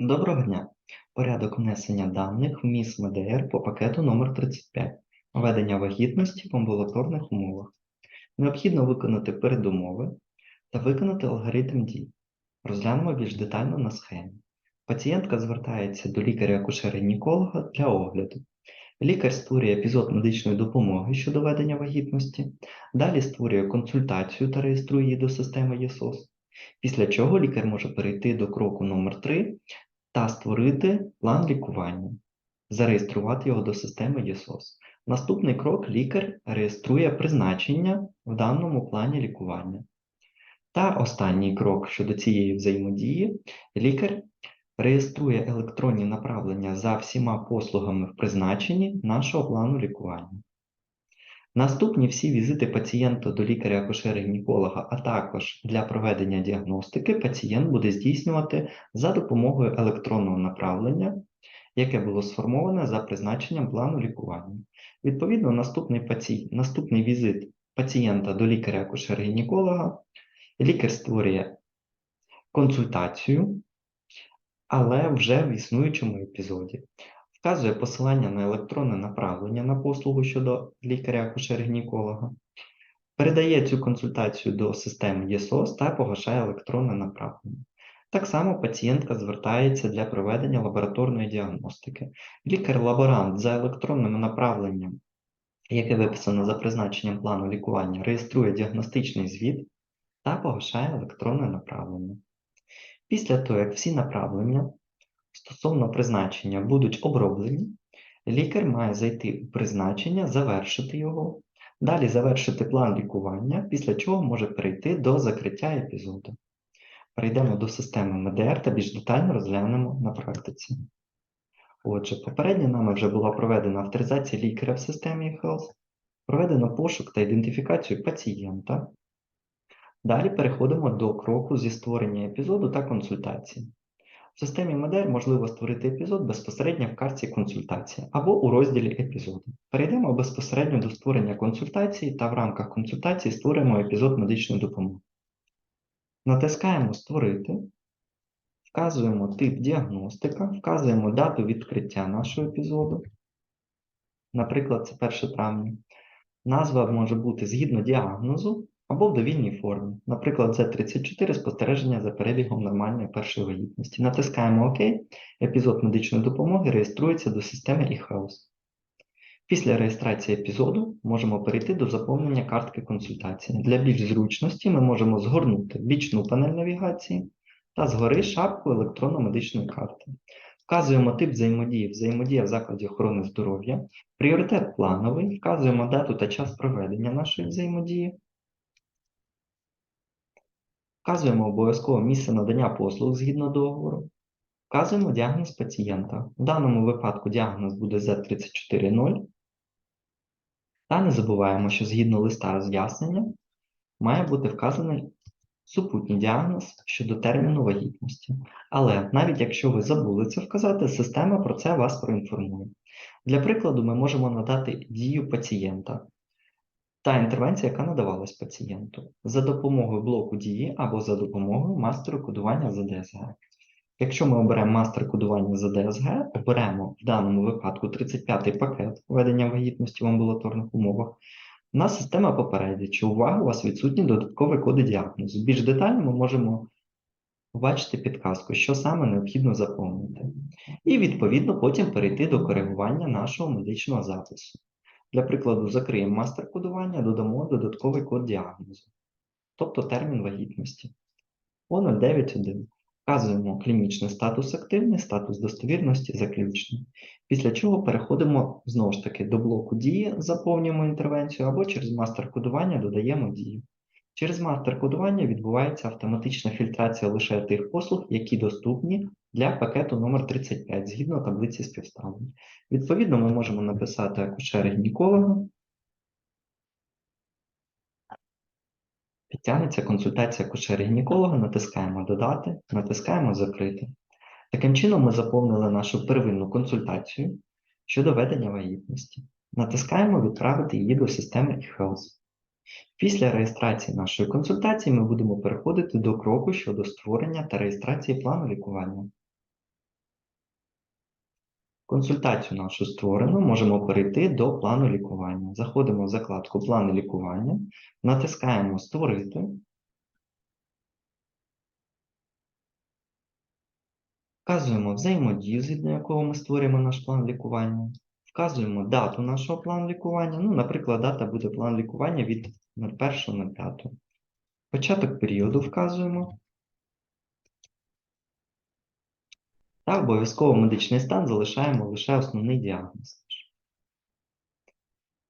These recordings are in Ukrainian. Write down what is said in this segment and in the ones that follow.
Доброго дня! Порядок внесення даних в МІС МДР по пакету номер 35 Ведення вагітності в амбулаторних умовах. Необхідно виконати передумови та виконати алгоритм дій. Розглянемо більш детально на схемі. Пацієнтка звертається до лікаря-акушера-гінеколога для огляду. Лікар створює епізод медичної допомоги щодо ведення вагітності, далі створює консультацію та реєструє її до системи ЄСОС. Після чого лікар може перейти до кроку номер 3 та створити план лікування, зареєструвати його до системи ЄСОС. Наступний крок лікар реєструє призначення в даному плані лікування. Та останній крок щодо цієї взаємодії лікар реєструє електронні направлення за всіма послугами в призначенні нашого плану лікування. Наступні всі візити пацієнта до лікаря-акушера-гінеколога, а також для проведення діагностики пацієнт буде здійснювати за допомогою електронного направлення, яке було сформоване за призначенням плану лікування. Відповідно, наступний, паці... наступний візит пацієнта до лікаря-акушера-гінеколога, лікар створює консультацію, але вже в існуючому епізоді вказує посилання на електронне направлення на послугу щодо лікаря-акушера-гінеколога, передає цю консультацію до системи ЄСОС та погашає електронне направлення. Так само пацієнтка звертається для проведення лабораторної діагностики. Лікар-лаборант за електронним направленням, яке виписано за призначенням плану лікування, реєструє діагностичний звіт та погашає електронне направлення. Після того, як всі направлення стосовно призначення будуть оброблені, лікар має зайти у призначення, завершити його, далі завершити план лікування, після чого може перейти до закриття епізоду. Перейдемо до системи МДР та більш детально розглянемо на практиці. Отже, попередньо нами вже була проведена авторизація лікаря в системі eHealth, проведено пошук та ідентифікацію пацієнта. Далі переходимо до кроку зі створення епізоду та консультації. В системі Медер можливо створити епізод безпосередньо в картці консультації або у розділі епізоду. Перейдемо безпосередньо до створення консультації та в рамках консультації створюємо епізод медичної допомоги. Натискаємо Створити, вказуємо тип діагностика, вказуємо дату відкриття нашого епізоду. Наприклад, це 1 травня. Назва може бути згідно діагнозу або в довільній формі. Наприклад, Z34 спостереження за перебігом нормальної першої вагітності. Натискаємо ОК, епізод медичної допомоги реєструється до системи eHealth. Після реєстрації епізоду можемо перейти до заповнення картки консультації. Для більш зручності ми можемо згорнути бічну панель навігації та згори шапку електронно-медичної карти. Вказуємо тип взаємодії, взаємодія в закладі охорони здоров'я, пріоритет плановий, вказуємо дату та час проведення нашої взаємодії, Вказуємо обов'язково місце надання послуг згідно договору. Вказуємо діагноз пацієнта. В даному випадку діагноз буде Z340. Та не забуваємо, що згідно листа роз'яснення має бути вказаний супутній діагноз щодо терміну вагітності. Але навіть якщо ви забули це вказати, система про це вас проінформує. Для прикладу, ми можемо надати дію пацієнта та інтервенція, яка надавалась пацієнту за допомогою блоку дії або за допомогою мастеру кодування за ДСГ. Якщо ми оберемо мастер кодування за ДСГ, оберемо в даному випадку 35-й пакет введення вагітності в амбулаторних умовах, нас система попередить, що увага, у вас відсутні додаткові коди діагнозу. Більш детально ми можемо побачити підказку, що саме необхідно заповнити. І, відповідно, потім перейти до коригування нашого медичного запису. Для прикладу, закриємо мастер кодування, додамо додатковий код діагнозу, тобто термін вагітності. О091. Вказуємо клінічний статус активний, статус достовірності заключний. Після чого переходимо знову ж таки до блоку дії, заповнюємо інтервенцію або через мастер кодування додаємо дію. Через мастер кодування відбувається автоматична фільтрація лише тих послуг, які доступні для пакету номер 35 згідно таблиці співставлень. Відповідно, ми можемо написати акушера-гінеколога. Підтягнеться консультація акушера-гінеколога, натискаємо Додати, натискаємо Закрити. Таким чином, ми заповнили нашу первинну консультацію щодо ведення вагітності. Натискаємо Відправити її до системи eHealth. Після реєстрації нашої консультації ми будемо переходити до кроку щодо створення та реєстрації плану лікування. Консультацію нашу створено, можемо перейти до плану лікування. Заходимо в закладку Плани лікування, натискаємо Створити. Вказуємо взаємодію, згідно якого ми створюємо наш план лікування. Вказуємо дату нашого плану лікування. Ну, наприклад, дата буде план лікування від 01.05. Початок періоду вказуємо. Та обов'язково медичний стан залишаємо лише основний діагноз.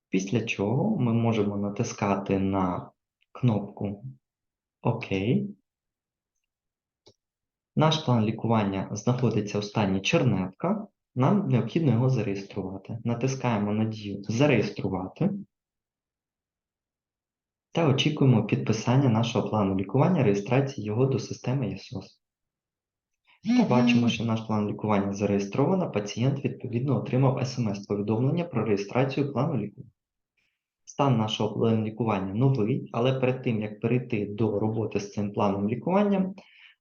Після чого ми можемо натискати на кнопку ОК. Наш план лікування знаходиться у стані чернетка. Нам необхідно його зареєструвати. Натискаємо на дію Зареєструвати та очікуємо підписання нашого плану лікування, реєстрації його до системи ЄСОС. Та бачимо, що наш план лікування зареєстровано, пацієнт відповідно отримав смс-повідомлення про реєстрацію плану лікування. Стан нашого плану лікування новий, але перед тим, як перейти до роботи з цим планом лікування,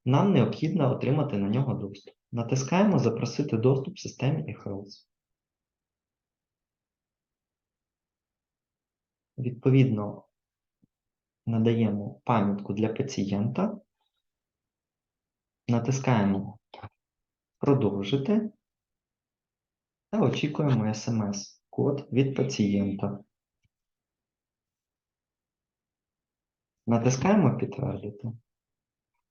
нам необхідно отримати на нього доступ. Натискаємо Запросити доступ в системі eHealth. Відповідно, надаємо пам'ятку для пацієнта, натискаємо Продовжити та очікуємо смс-код від пацієнта. Натискаємо Підтвердити.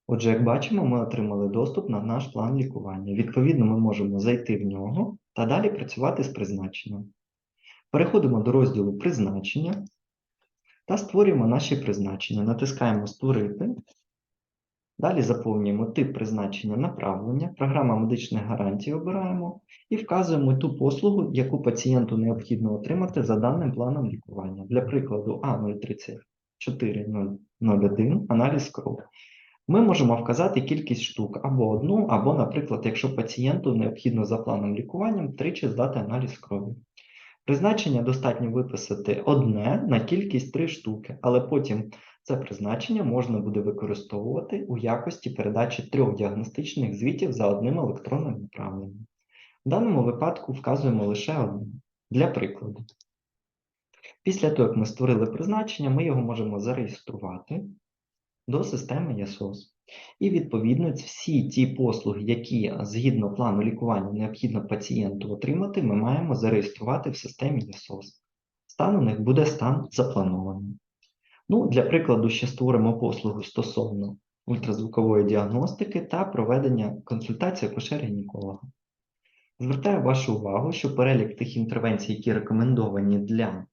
Отже, як бачимо, ми отримали доступ на наш план лікування. Відповідно, ми можемо зайти в нього та далі працювати з призначенням. Переходимо до розділу Призначення та створюємо наші призначення. Натискаємо Створити. Далі заповнюємо тип призначення направлення, програма медичних гарантій обираємо і вказуємо ту послугу, яку пацієнту необхідно отримати за даним планом лікування. Для прикладу А03401 аналіз кров. Ми можемо вказати кількість штук або одну, або, наприклад, якщо пацієнту необхідно за планом лікування тричі здати аналіз крові. Призначення достатньо виписати одне на кількість 3 штуки, але потім це призначення можна буде використовувати у якості передачі трьох діагностичних звітів за одним електронним направленням. В даному випадку вказуємо лише одне. Для прикладу. Після того, як ми створили призначення, ми його можемо зареєструвати до системи ЄСОС. І, відповідно, всі ті послуги, які згідно плану лікування необхідно пацієнту отримати, ми маємо зареєструвати в системі ЄСОС. Стан у них буде стан запланований. Ну, Для прикладу, ще створимо послугу стосовно ультразвукової діагностики та проведення консультації акушер-гінеколога. Звертаю вашу увагу, що перелік тих інтервенцій, які рекомендовані для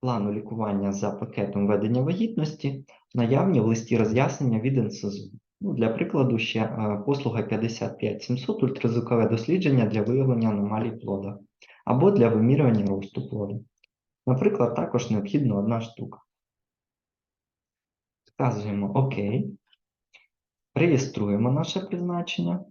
плану лікування за пакетом ведення вагітності, наявні в листі роз'яснення від НСЗУ. Ну, Для прикладу, ще е, послуга 55700 ультразвукове дослідження для виявлення аномалій плода або для вимірювання росту плоду. Наприклад, також необхідна одна штука. Вказуємо ОК, реєструємо наше призначення.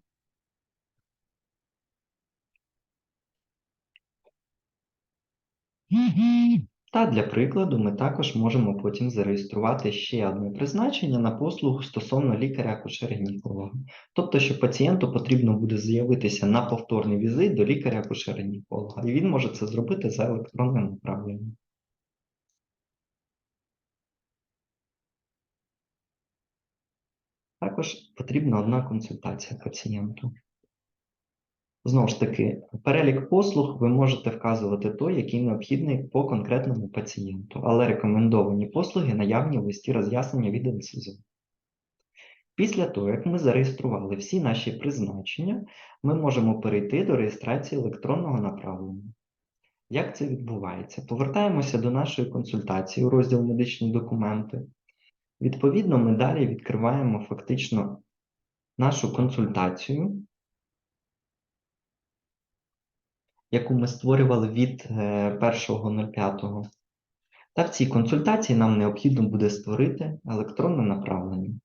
Та для прикладу ми також можемо потім зареєструвати ще одне призначення на послугу стосовно лікаря-акушера-гінеколога. Тобто, що пацієнту потрібно буде з'явитися на повторний візит до лікаря-акушера-гінеколога, і він може це зробити за електронним направленням. Також потрібна одна консультація пацієнту. Знову ж таки, перелік послуг ви можете вказувати той, який необхідний по конкретному пацієнту, але рекомендовані послуги наявні в листі роз'яснення від НСЗУ. Після того, як ми зареєстрували всі наші призначення, ми можемо перейти до реєстрації електронного направлення. Як це відбувається? Повертаємося до нашої консультації у розділ медичні документи. Відповідно, ми далі відкриваємо фактично нашу консультацію, яку ми створювали від 1.05. Е, Та в цій консультації нам необхідно буде створити електронне направлення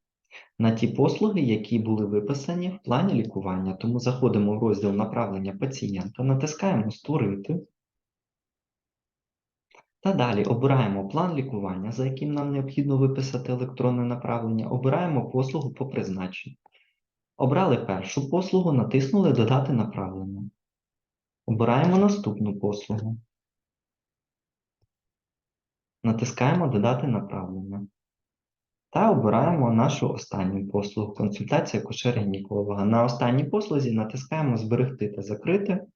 на ті послуги, які були виписані в плані лікування. Тому заходимо в розділ направлення пацієнта, натискаємо Створити. Та далі обираємо план лікування, за яким нам необхідно виписати електронне направлення, обираємо послугу по призначенню. Обрали першу послугу, натиснули Додати направлення. Обираємо наступну послугу. Натискаємо Додати направлення. Та обираємо нашу останню послугу консультація акушера-гінеколога. На останній послузі натискаємо Зберегти та закрити.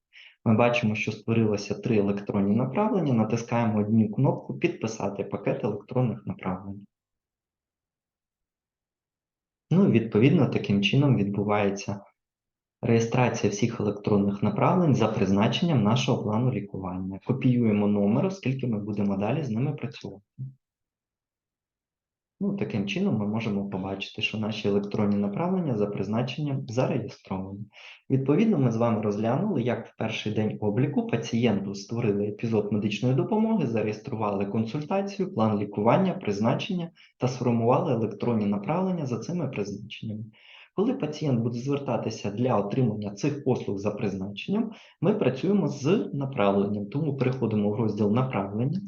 Ми бачимо, що створилося три електронні направлення. Натискаємо одну кнопку Підписати пакет електронних направлень. Ну і відповідно таким чином відбувається реєстрація всіх електронних направлень за призначенням нашого плану лікування. Копіюємо номер, оскільки ми будемо далі з ними працювати. Ну, таким чином ми можемо побачити, що наші електронні направлення за призначенням зареєстровані. Відповідно, ми з вами розглянули, як в перший день обліку пацієнту створили епізод медичної допомоги, зареєстрували консультацію, план лікування, призначення та сформували електронні направлення за цими призначеннями. Коли пацієнт буде звертатися для отримання цих послуг за призначенням, ми працюємо з направленням, тому переходимо в розділ направлення,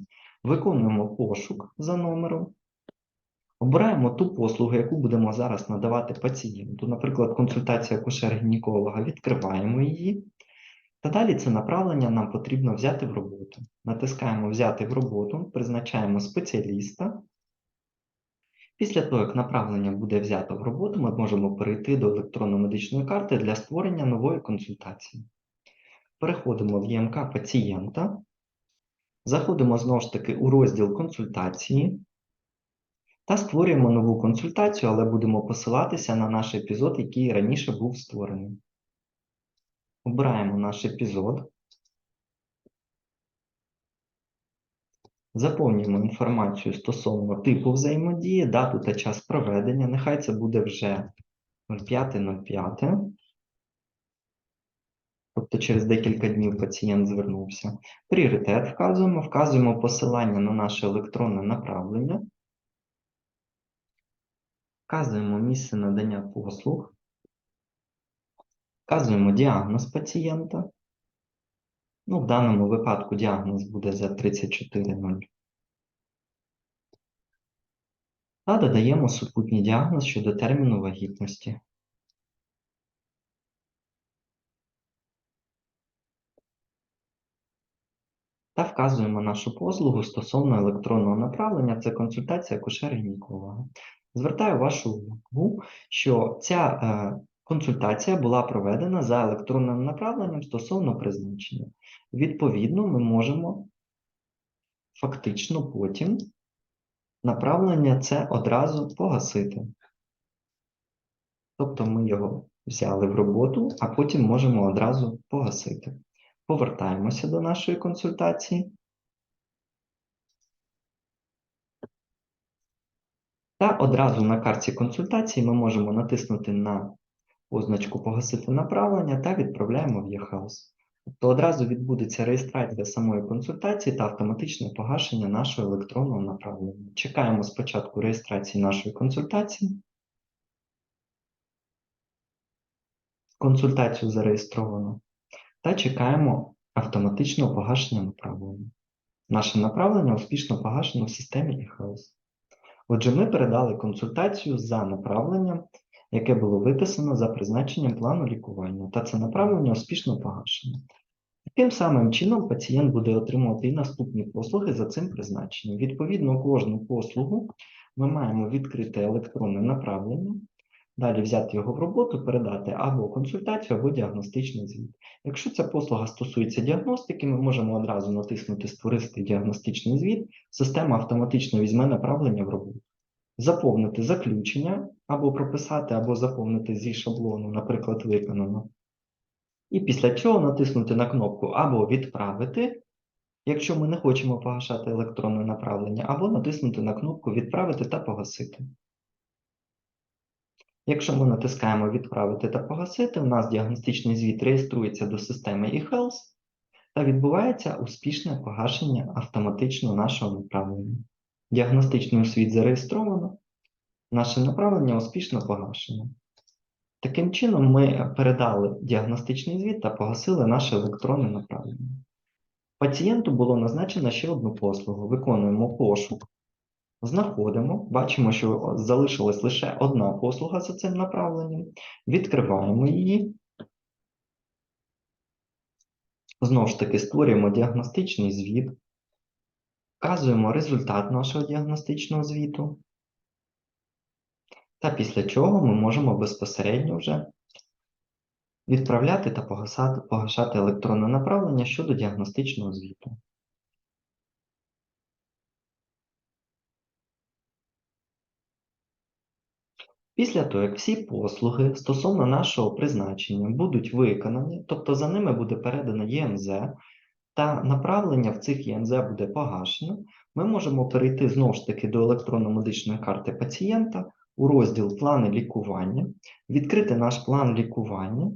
виконуємо пошук за номером. Обираємо ту послугу, яку будемо зараз надавати пацієнту, наприклад, консультація акушер-гінеколога, відкриваємо її. Та далі це направлення нам потрібно взяти в роботу. Натискаємо Взяти в роботу, призначаємо спеціаліста. Після того, як направлення буде взято в роботу, ми можемо перейти до електронно-медичної карти для створення нової консультації. Переходимо в ЄМК пацієнта, заходимо знову ж таки у розділ консультації. Та створюємо нову консультацію, але будемо посилатися на наш епізод, який раніше був створений. Обираємо наш епізод. Заповнюємо інформацію стосовно типу взаємодії, дату та час проведення. Нехай це буде вже 05.05. Тобто через декілька днів пацієнт звернувся. Пріоритет вказуємо, вказуємо посилання на наше електронне направлення. Вказуємо місце надання послуг, вказуємо діагноз пацієнта. Ну, в даному випадку діагноз буде за 34.0. Та додаємо супутній діагноз щодо терміну вагітності. Та вказуємо нашу послугу стосовно електронного направлення, це консультація акушера-гінеколога. Звертаю вашу увагу, що ця е, консультація була проведена за електронним направленням стосовно призначення. Відповідно, ми можемо фактично потім направлення це одразу погасити. Тобто ми його взяли в роботу, а потім можемо одразу погасити. Повертаємося до нашої консультації. Та одразу на карті консультації ми можемо натиснути на позначку Погасити направлення та відправляємо в eHealth. Тобто одразу відбудеться реєстрація самої консультації та автоматичне погашення нашого електронного направлення. Чекаємо спочатку реєстрації нашої консультації. Консультацію зареєстровано. Та чекаємо автоматичного погашення направлення. Наше направлення успішно погашено в системі eHealth. Отже, ми передали консультацію за направленням, яке було виписано за призначенням плану лікування, та це направлення успішно погашено. Тим самим чином пацієнт буде отримувати і наступні послуги за цим призначенням. Відповідно, кожну послугу ми маємо відкрити електронне направлення, далі взяти його в роботу, передати або консультацію, або діагностичний звіт. Якщо ця послуга стосується діагностики, ми можемо одразу натиснути Створити діагностичний звіт, система автоматично візьме направлення в роботу. Заповнити заключення, або прописати, або заповнити зі шаблону, наприклад, виконано. І після цього натиснути на кнопку або Відправити, якщо ми не хочемо погашати електронне направлення, або натиснути на кнопку Відправити та погасити. Якщо ми натискаємо Відправити та погасити, у нас діагностичний звіт реєструється до системи eHealth та відбувається успішне погашення автоматично нашого направлення. Діагностичний освіт зареєстровано, наше направлення успішно погашено. Таким чином, ми передали діагностичний звіт та погасили наше електронне направлення. Пацієнту було назначено ще одну послугу. Виконуємо пошук, знаходимо, бачимо, що залишилась лише одна послуга за цим направленням. Відкриваємо її. Знову ж таки, створюємо діагностичний звіт, вказуємо результат нашого діагностичного звіту, та після чого ми можемо безпосередньо вже відправляти та погашати, електронне направлення щодо діагностичного звіту. Після того, як всі послуги стосовно нашого призначення будуть виконані, тобто за ними буде передано ЄНЗ, та направлення в цих ЄНЗ буде погашено, ми можемо перейти знову ж таки до електронно-медичної карти пацієнта у розділ Плани лікування, відкрити наш план лікування,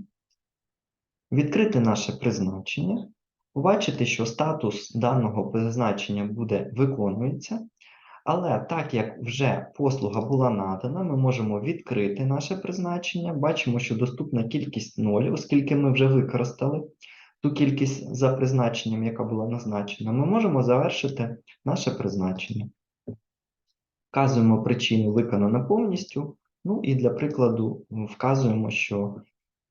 відкрити наше призначення, побачити, що статус даного призначення буде виконується, але так як вже послуга була надана, ми можемо відкрити наше призначення. Бачимо, що доступна кількість 0, оскільки ми вже використали ту кількість за призначенням, яка була назначена, ми можемо завершити наше призначення. Вказуємо причину виконано повністю. Ну і для прикладу вказуємо, що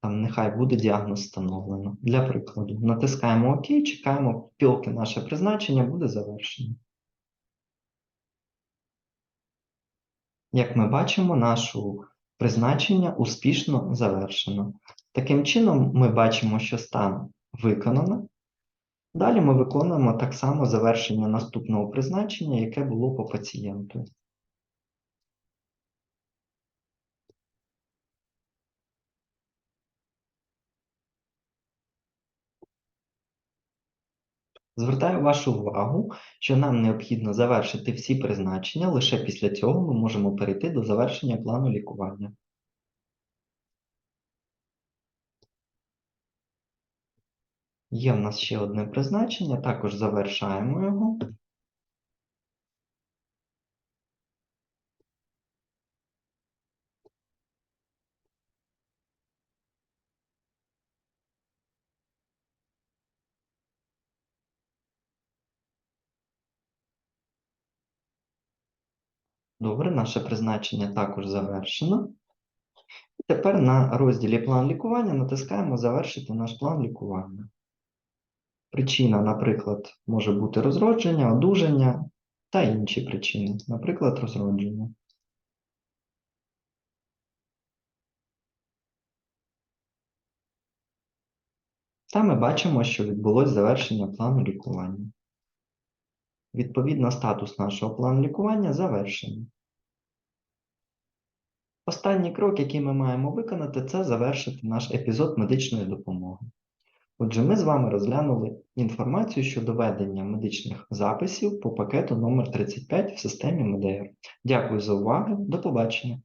там нехай буде діагноз встановлено. Для прикладу, натискаємо ОК, чекаємо, поки наше призначення буде завершено. Як ми бачимо, нашу призначення успішно завершено. Таким чином, ми бачимо, що стан виконано. Далі ми виконуємо так само завершення наступного призначення, яке було по пацієнту. Звертаю вашу увагу, що нам необхідно завершити всі призначення, лише після цього ми можемо перейти до завершення плану лікування. Є в нас ще одне призначення, також завершаємо його. Добре, наше призначення також завершено. І тепер на розділі план лікування натискаємо Завершити наш план лікування. Причина, наприклад, може бути розродження, одужання та інші причини, наприклад, розродження. Та ми бачимо, що відбулось завершення плану лікування. Відповідно, статус нашого плану лікування завершений. Останній крок, який ми маємо виконати, це завершити наш епізод медичної допомоги. Отже, ми з вами розглянули інформацію щодо ведення медичних записів по пакету номер 35 в системі МДР. Дякую за увагу, до побачення!